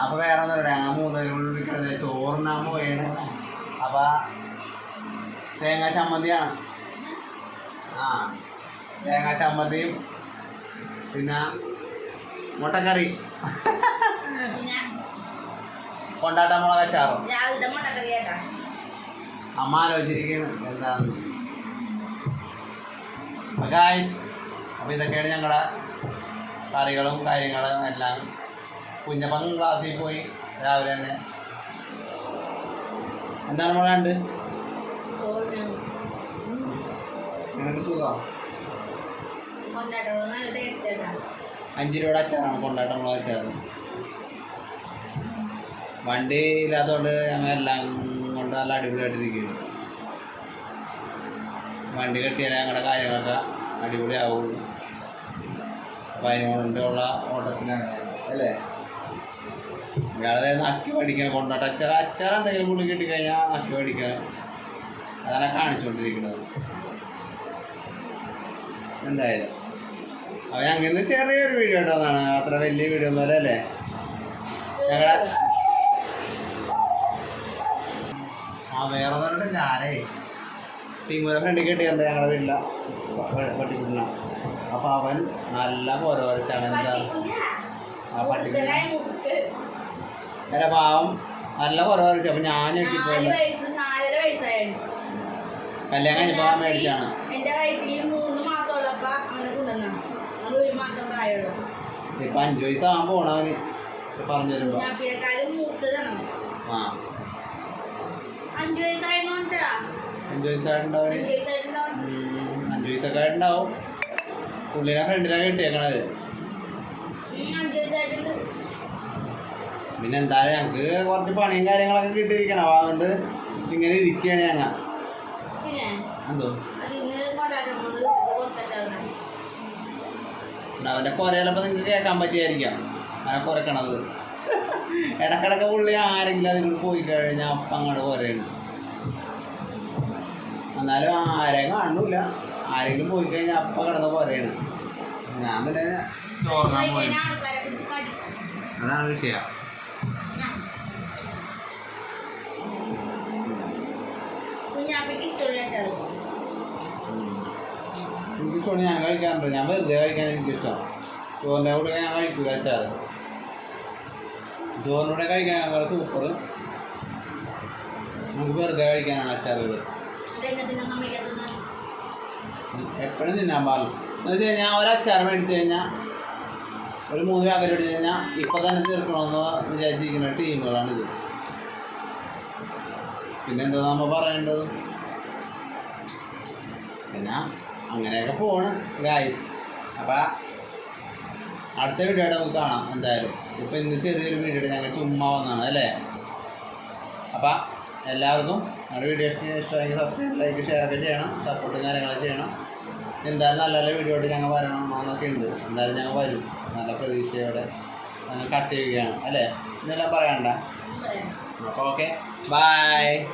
അപ്പൊ വേറെ ഒന്നും ഇവിടെ ഞങ്ങൾ മൂന്നേരും വിളിക്കണത് ചോറിനാൻ പോയാണ് അപ്പൊ തേങ്ങ ചമ്മന്തിയാണ്. ആ തേങ്ങ ചമ്മന്തിയും പിന്നെ മുട്ടക്കറി കൊണ്ടാട്ട മുളക് അച്ചാറും. അമ്മ ആലോചിച്ചിരിക്കുകയാണ് എന്താന്ന്. ഗായ്സ് അപ്പോൾ ഇതൊക്കെയാണ് ഞങ്ങളുടെ കറികളും കാര്യങ്ങളും എല്ലാം കുഞ്ഞപ്പം ക്ലാസ്സിൽ പോയി രാവിലെ തന്നെ. എന്താണ് നമ്മൾ കണ്ട് നിനക്ക് സുഖം? അഞ്ച് രൂപയുടെ അച്ചാറാണ് കൊണ്ടാട്ട മുളക് അച്ചാർ വണ്ടി ഇല്ലാത്തതുകൊണ്ട് ഞങ്ങൾ എല്ലാം കൊണ്ട് നല്ല അടിപൊളിയായിട്ടിരിക്കുന്നു വണ്ടി കെട്ടിയാലേ ഞങ്ങളുടെ കാര്യങ്ങളൊക്കെ അടിപൊളിയാവുള്ളൂ. അതിനോണ്ടുള്ള ഓട്ടത്തിലാണ്. അല്ലേ? ഇയാളെ നക്കി പഠിക്കണം കൊണ്ടാട്ട അച്ചാർ അച്ചാർ എന്തെങ്കിലും പുള്ളി കിട്ടിക്കഴിഞ്ഞാൽ നക്കി പഠിക്കണം അതാണ് കാണിച്ചുകൊണ്ടിരിക്കുന്നത്. എന്തായാലും. അവൻ അങ്ങനെ ചെറിയൊരു വീഡിയോ ഉണ്ടോന്നാണ് അത്ര വലിയ വീഡിയോ ഒന്നുമല്ല അല്ലേ ഞങ്ങളെ ആ വേറെ ഒന്നും ഞാനേ ടീമുടെ ഫ്രണ്ടിൽ കെട്ടിയുണ്ട് ഞങ്ങളുടെ വീട്ടിലെ. പട്ടിക്കുട്ടിന. അപ്പൊ അവൻ നല്ല ഓരോരച്ചാണ് എന്താ ആ. അല്ല പാവം നല്ല ഓരോരച്ച അപ്പൊ ഞാൻ വയസ്സായിരുന്നു കല്യാണം കഴിഞ്ഞപ്പോ അവൻ മേടിച്ചാണ്. ഇപ്പൊ അഞ്ചു വയസ്സാകുമ്പോ പോണവന് പറഞ്ഞു തരുമ്പോ. ആ. അഞ്ചു വയസ്സായിട്ടുണ്ടാവും അഞ്ച് വയസ്സൊക്കെ ആയിട്ടുണ്ടാവും. പുള്ളിനെ ഫ്രണ്ടിലാണ് കിട്ടിയേക്കണത്. പിന്നെ എന്തായാലും ഞങ്ങൾക്ക് കുറച്ച് പണിയും കാര്യങ്ങളൊക്കെ കിട്ടിയിരിക്കണം. അപ്പൊ അതുകൊണ്ട് ഇങ്ങനെ ഇരിക്കുകയാണ് ഞങ്ങ. പിന്നെ എന്തോ അവന്റെ കുരയിലപ്പോൾ നിങ്ങൾക്ക് കേൾക്കാൻ പറ്റിയായിരിക്കാം. അങ്ങനെ കുറയ്ക്കണത് ഇടക്കിടക്ക് പുള്ളി ആരെങ്കിലും അതിൽ പോയി കഴിഞ്ഞാൽ അപ്പം അങ്ങോട്ട് കുറയാണ് എന്നാലും ആരെയും കാണൂല. ആരെങ്കിലും പോയി കഴിഞ്ഞാൽ അപ്പം കിടന്ന് പറയണം ഞാൻ പിന്നെ ചോറിനാൻ പോയി അതാണ് വിഷയം. എനിക്ക് ചോറ് ഞാൻ കഴിക്കാറുണ്ട് ഞാൻ വെറുതെ കഴിക്കാൻ എനിക്കിഷ്ടം. ചോറിന്റെ കൂടെ ഞാൻ കഴിക്കൂല അച്ചാറ്. ചോറിനൂടെ കൂടെ കഴിക്കാൻ ഞങ്ങൾ സൂപ്പർ നമുക്ക് വെറുതെ കഴിക്കാനാണ് അച്ചാറുകൾ എപ്പോഴും തിന്നാൻ പാടില്ല. എന്ന് വെച്ച് കഴിഞ്ഞാൽ ഒരച്ചാർ മേടിച്ചു കഴിഞ്ഞാൽ ഒരു മൂന്ന് പാക്കറ്റ് മേടിച്ച് കഴിഞ്ഞാൽ ഇപ്പം തന്നെ തീർക്കണമെന്ന് വിചാരിച്ചിരിക്കുന്ന ടീമുകളാണ് പിന്നെ എന്താ നമ്മൾ പറയേണ്ടത്? പിന്നെ അങ്ങനെയൊക്കെ പോണ് ഗായ്സ് അപ്പം അടുത്ത വീഡിയോ നമുക്ക് കാണാം എന്തായാലും. ഇപ്പം ഇന്ന് ചെറിയൊരു വീഡിയോ ഞങ്ങൾ ചുമ്മാ വന്നാണ് അല്ലേ? അപ്പം എല്ലാവർക്കും നമ്മുടെ വീഡിയോ ഇഷ്ടമായി സബ്സ്ക്രൈബ് ലൈക്ക് ഷെയർ ചെയ്യണം. സപ്പോർട്ടും കാര്യങ്ങളൊക്കെ ചെയ്യണം. എന്തായാലും നല്ല നല്ല വീഡിയോ ആയിട്ട് ഞങ്ങൾ വരണമെന്നൊക്കെ ഉണ്ട്. എന്തായാലും ഞങ്ങൾ വരും. നല്ല പ്രതീക്ഷയോടെ ഞങ്ങൾ കട്ട് ചെയ്യുകയാണ്. അല്ലേ? ഇതെല്ലാം പറയണ്ട. പറയാം അപ്പോൾ ഓക്കെ ബൈ